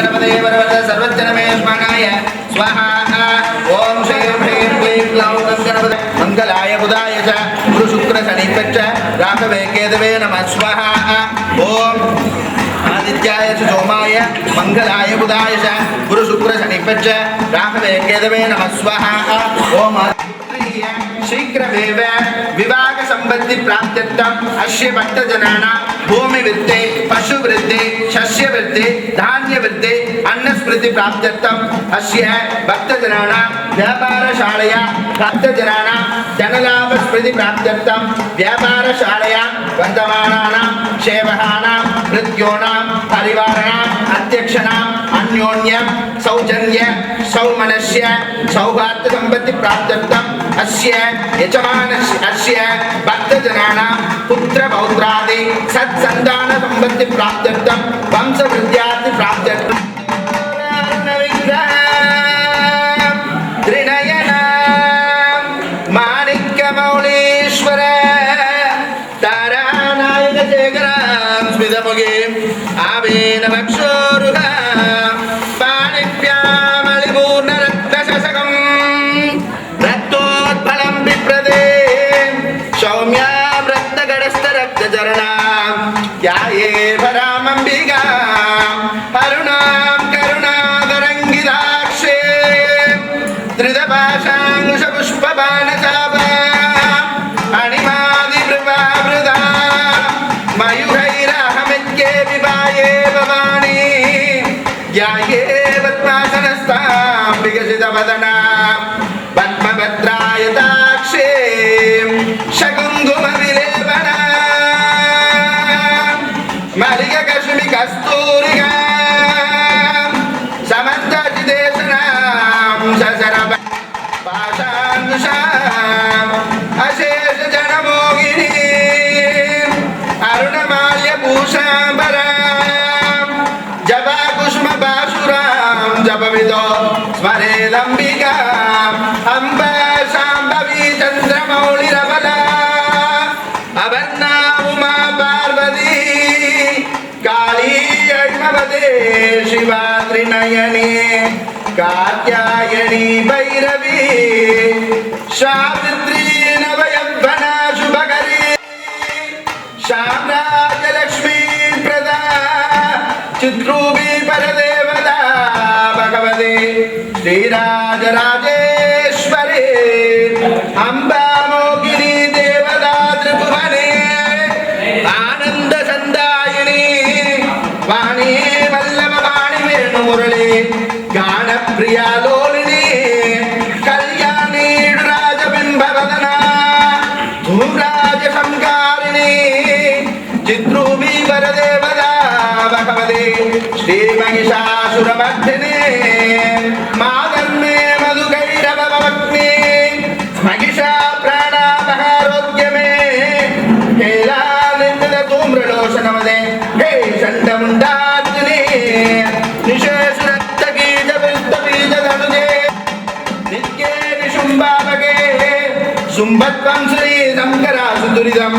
क्लौं गङ्गणपते वरवरद सर्वजनमे स्मगाय स्वाहा ॐ श्रीं ह्रीं क्लीं क्लौं बुधाय च गुरुशुक्रशनिपच्च राघवे केतवे नमः, स्वाहा ॐ आदित्याय सोमाय, मङ्गलाय बुधाय च गुरुशुक्रशनिपच्च राघवे केतवे नमः, स्वाहा ॐ शीघ्रमेव विवाह संबंधि प्राप्त्यर्थम अश्य भक्तजनानां भूमि वृद्धि पशु वृद्धि शस्य वृद्धि धान्य वृद्धि अन्न स्मृति प्राप्त्यर्थम अस्य भक्तजनानां, व्यापारशालया भक्तजनानां धनलाभ स्मृति प्राप्त्यर्थम व्यापारशालया वर्तमानानां सेवकानां मृत्योनां परिवाराणाम् अध्यक्षणाम् अन्योन्यं, सौजन्य, सौमनस्य सौहार्द संपत्ति प्राप्त्यर्थम अस्य यजमानस्य अस्य भक्तजनानां पुत्रपौत्रादि சந்தான சம்பத்தி பிராப்தம் வம்ச வித்யார்த்தி பிராப்தம் சம்பவிதோ ஸ்மரே லம்பிகா அம்ப சாம்பவி சந்திரமௌளி ரபல அவன்னா உமா பார்வதி. காளி அழ்மவதே சிவா திரிநயனே காத்தியாயணி பைரவி. சாவித்ரி பகவதி ஸ்ரீராஜராஜேஸ்வரி அம்பா சனமதே ஹே சண்டமுண்டாக்குனே நிஷேசுரத்த கீத விருத்த பீஜ தனுஜே நித்கே நிஷும்பாபகே சும்பத்வம் ஸ்ரீ சங்கராசு துரிதம்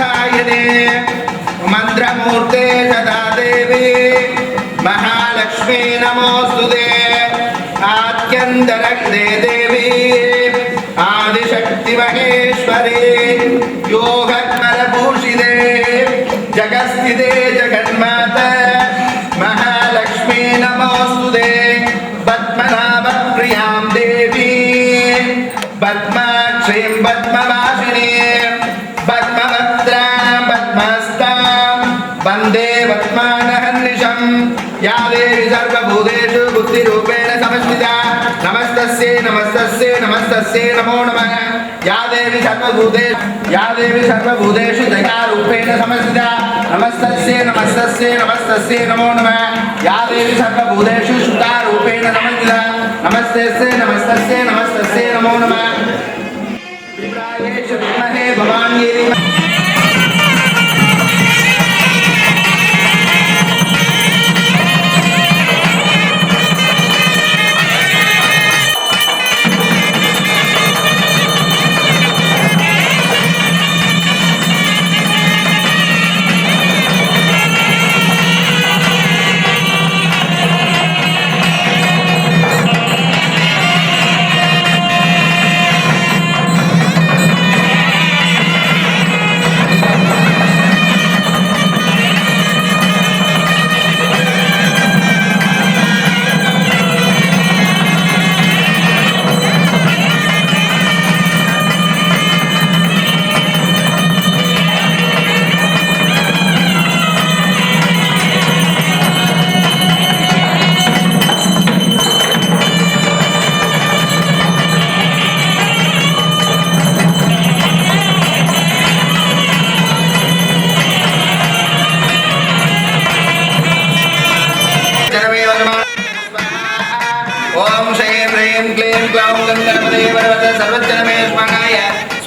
या देवी सर्वभूतेषु बुद्धिरूपेण समस्थिता नमस्तस्यै नमस्तस्यै नमस्तस्यै नमो नमः या देवी सर्वभूते या देवी सर्वभूतेषु दयारूपेण समस्थिता नमस्तस्यै नमस्तस्यै नमस्तस्यै नमो नमः या देवी सर्वभूतेषु सुतारूपेण समस्थिता नमस्तस्यै नमस्तस्यै नमस्तस्यै नमो नमः विप्रायेषु विद्महे भवान्यै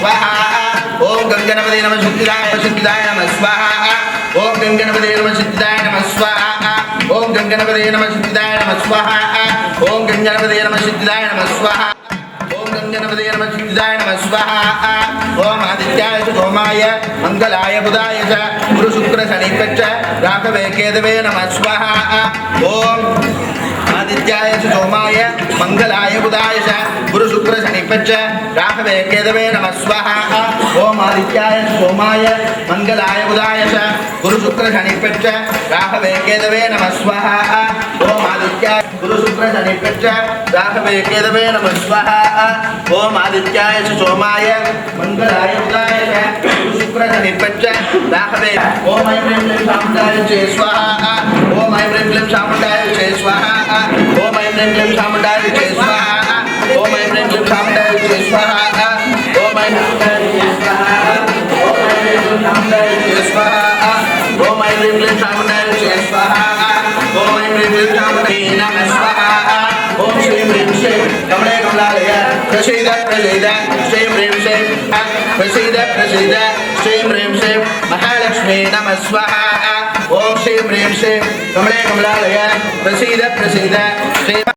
స్వాహా. ఓం శ్రీం హ్రీం క్లీం నమ శుద్ధిదాయ నమ స్వాహా. ఓం నమ శుద్ధిదాయ నమ స్వాహా. ఓం గంగణపదే నమ శుద్ధిదాయ నమ స్వాహా. ఓం గంగణపదే నమ శుద్ధిదాయ నమ స్వాహా. ఓం నమ శుద్ధిదాయ నమ స్వాహ. ఓం ఆదిత్యాయ సోమాయ మంగళాయ బుధాయ చ గురు శుక్ర శనిపచ్చ రాఘవే కేదవే నమ స్వాహ. ఓం ఆదిత్యాయ సోమాయ మంగళాయ బుధాయ గురు శుక్ర శనిపచ్చ రాఘవే కేదవే నమ స్వాహ ఓం ఆదిత్యాయ సోమాయ మంగళాయ బుధాయ గురు శుక్ర శనిపచ్చ రాఘవే కేదవే నమ స్వాహ ఓం ఆదిత్యాయ గురు శుక్ర శనిపచ్చ రాఘవే కేదవే నమ స్వాహ ఓం ఆదిత్యాయ సోమాయ మంగళాయ బుధాయ గురు శుక్ర శనిపచ్చ రాఘవే ఓం ఐం హ్రీం క్లీం ఓం ఐం హ్రీం క్లీం శాముండాయ నమ స్వాహా ఓం శ్రీం హ్రీం శ్రీం కమలే కమలాలయ ప్రసీద ప్రసీద శ్రీం హ్రీం శ్రీం ప్రసీద ప్రసీద శ్రీం హ్రీం